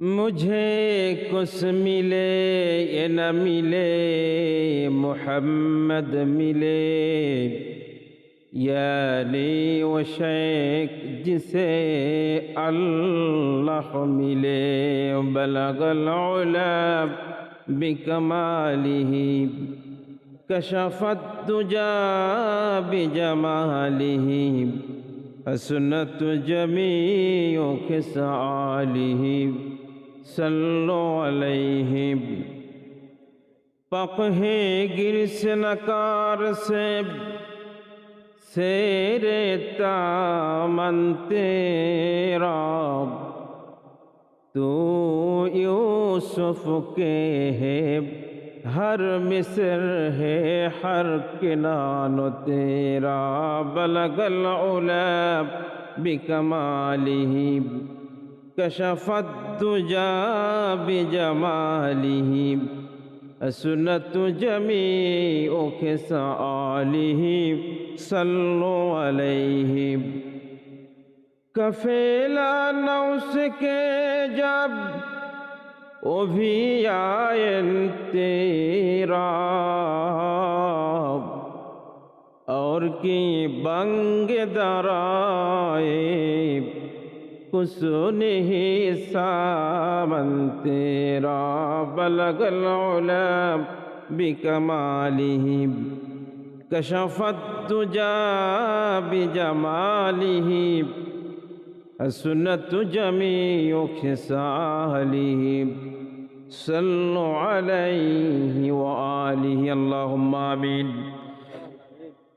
مجھے کس ملے یہ نہ ملے؟ محمد ملے۔ یعنی و شیخ جسے اللہ ملے۔ بلغ العلا بکمالہ۔ کشفت تجا بجمالہ۔ حسنت سعالی ہی सल्लो अलैहि पक है गिरस नकार से सेरे तामन तेरा तू यूसुफ के है हर मिस्र है हर किनानो तेरा बलगल उला बिकमालिही कशफतुजा बिजमालिही सुनत जमी ओखे सलिही सलो अलही कफेला नौस के जब ओ भी आयन तेरा और की बंग दराए كسونه سامن تيرا بلغ العلا بكماله كشفت تجا بجماله السنة جميع خصاله صلوا عليه وآله اللهم آمين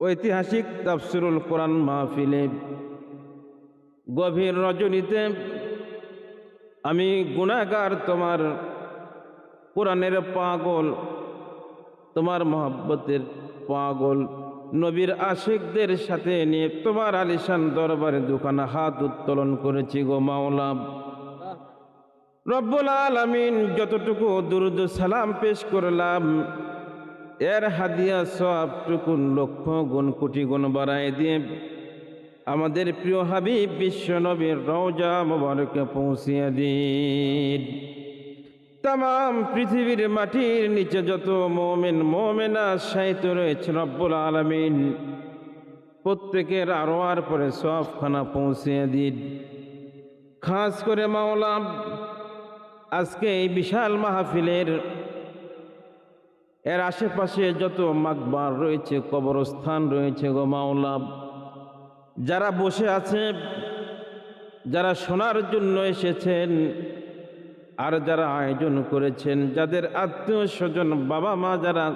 ঐতিহাসিক তাফসিরুল কোরআন মাহফিলে গভীর রজনীতে আমি গুণাগার তোমার কোরআনের পাগল, তোমার মহাব্বতের পাগল, নবীর আশিকদের সাথে নিয়ে তোমার আলিশান দরবারে দুখানা হাত উত্তোলন করেছি গো মাওলা। রব্বুল আলমিন যতটুকু দুরুদ সালাম পেশ করলাম এর হাদিয়া সবটুকুন লক্ষ গুণ, কোটি গুণ বাড়ায় দিয়ে আমাদের প্রিয় হাবিব বিশ্ব নবীর রওজা মোবারকে পৌঁছিয়ে দিন। তাম পৃথিবীর মাটির নিচে যত মোমেন, মোমেনা সাহিত্য রয়েছে রব্বুল আলমিন। প্রত্যেকের আরও আর পরে সবখানা পৌঁছিয়ে দিন। খাস করে মাওলা, আজকে এই বিশাল মাহফিলের এর আশেপাশে যত মাকবার রয়েছে, কবরস্থান রয়েছে গো মাওলা। যারা বসে আছে, যারা শোনার জন্য এসেছেন, আর যারা আয়োজন করেছেন, যাদের আত্মীয় স্বজন, বাবা মা যারা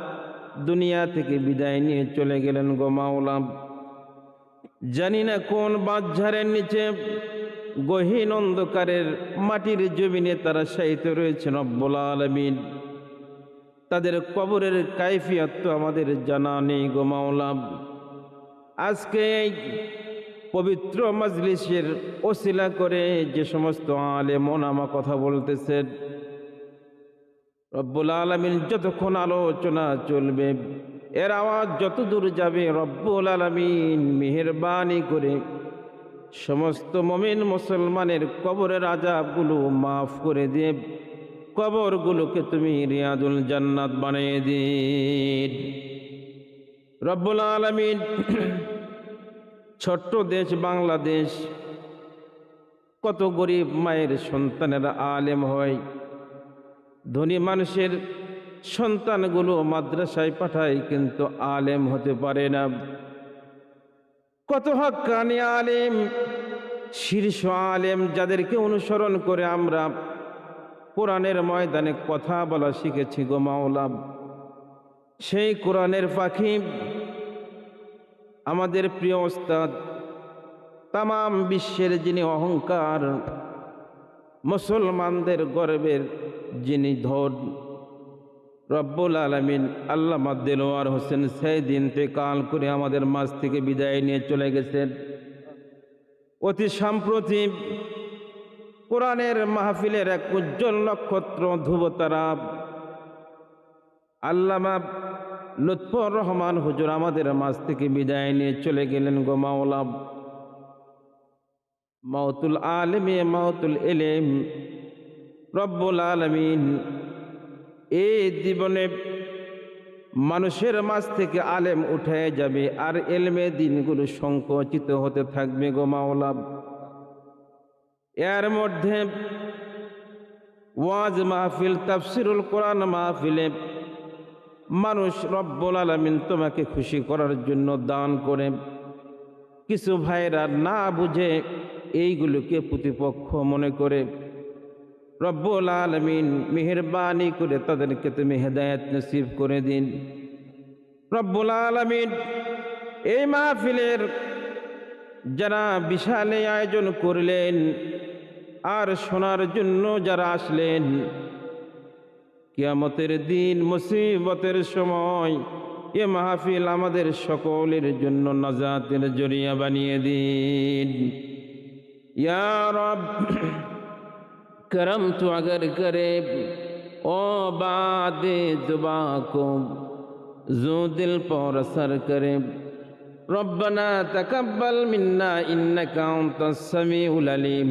দুনিয়া থেকে বিদায় নিয়ে চলে গেলেন গো মাওলা। জানি না কোন বাঁঝারের নিচে গহীন অন্ধকারের মাটির জমিনে তারা সাহিত্য রয়েছেন রব্বুল আলমিন। তাদের কবরের কাইফিয়ত তো আমাদের জানা নেই গো মাওলা। আজকে এই পবিত্র মজলিসের ওসিলা করে যে সমস্ত আলে মনামা কথা বলতেছেন, রব্বুল আলমিন যতক্ষণ আলোচনা চলবে, এর আওয়াজ যত দূর যাবে, রব্বুল আলমিন মেহরবানি করে সমস্ত মমিন মুসলমানের কবরের আজাবগুলো মাফ করে দিয়ে কবরগুলোকে তুমি রিয়াদুল জান্নাত বানিয়ে দিন। রব্বুল আলমিন ছোট্ট দেশ বাংলাদেশ, কত গরিব মায়ের সন্তানেরা আলেম হয়। ধনী মানুষের সন্তানগুলো মাদ্রাসায় পাঠায় কিন্তু আলেম হতে পারে না। কত হকানি আলেম, শীর্ষ আলেম যাদেরকে অনুসরণ করে আমরা কোরআনের ময়দানে কথা বলা শিখেছি গো মাওলা। সেই কোরআনের পাখি আমাদের প্রিয় ওস্তাদ তাম বিশ্বের যিনি অহংকার, মুসলমানদের গর্বের যিনি ধন, রব্বুল আলমিন আল্লামা দেলোয়ার হোসেন সেই দিন কাল করে আমাদের মাঝ থেকে বিদায় নিয়ে চলে গেছেন। অতি সাম্প্রতি কোরআনের মাহফিলের এক উজ্জ্বল নক্ষত্র ধ্রুবতারা আল্লামা লুৎফর রহমান হুজুর আমাদের মাঝ থেকে বিদায় নিয়ে চলে গেলেন গো মাওলা। মাউতুল আলমে, মাউতুল এলেম রব্বুল আলমিন। এই জীবনে মানুষের মাঝ থেকে আলেম উঠে যাবে আর এলমে দিনগুলো সংকোচিত হতে থাকবে গো মাওলা। এর মধ্যে ওয়াজ মাহফিল, তাফসিরুল কোরআন মাহফিলে মানুষ রব্বুল আলমিন তোমাকে খুশি করার জন্য দান করে। কিছু ভাইরা না বুঝে এইগুলোকে প্রতিপক্ষ মনে করে। রব্বুল আলমিন মেহরবানি করে তাদেরকে তুমি হেদায়ত নসিব করে দিন। রব্বুল আলমিন এই মাহফিলের যারা বিশাল আয়োজন করলেন আর শোনার জন্য যারা আসলেন, কিয়ামতের দিন মুসিবতের সময় এ মাহফিল আমাদের সকলের জন্য নাজাতের জরিয়া বানিয়ে দিন। করম তু আগর করে, ও বাদে জু দিল পর সর করে। রব্বনা তকব্বল মিন্না ইন্ন কাউন্ত সমি উলালিম